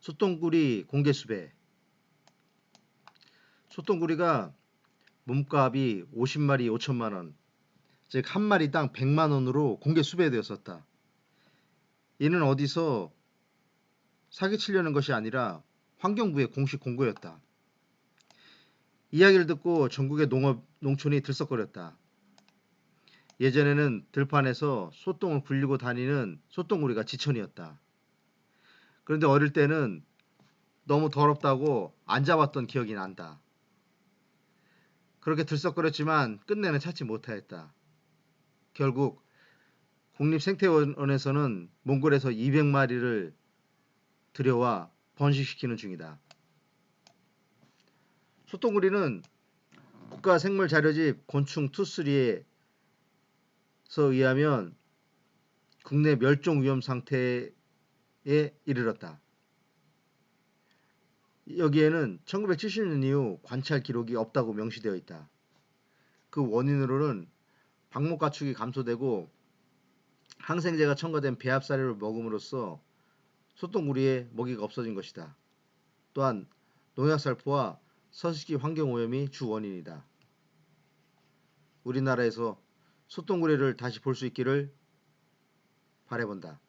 소똥구리 공개수배 소똥구리가 몸값이 50마리 5천만원 즉 한 마리당 100만원으로 공개 수배되었었다. 이는 어디서 사기치려는 것이 아니라 환경부의 공식 공고였다. 이야기를 듣고 전국의 농업 농촌이 들썩거렸다. 예전에는 들판에서 소똥을 굴리고 다니는 소똥구리가 지천이었다. 그런데 어릴 때는 너무 더럽다고 안 잡았던 기억이 난다. 그렇게 들썩거렸지만 끝내는 찾지 못하였다. 결국 국립생태원에서는 몽골에서 200마리를 들여와 번식시키는 중이다. 소똥구리는 국가생물자료집 곤충2-3에서 의하면 국내 멸종 위험 상태에 이르렀다. 여기에는 1970년 이후 관찰 기록이 없다고 명시되어 있다. 그 원인으로는 방목 가축이 감소되고 항생제가 첨가된 배합사료를 먹음으로써 소똥구리의 먹이가 없어진 것이다. 또한 농약살포와 서식지 환경오염이 주 원인이다. 우리나라에서 소똥구리를 다시 볼 수 있기를 바라본다.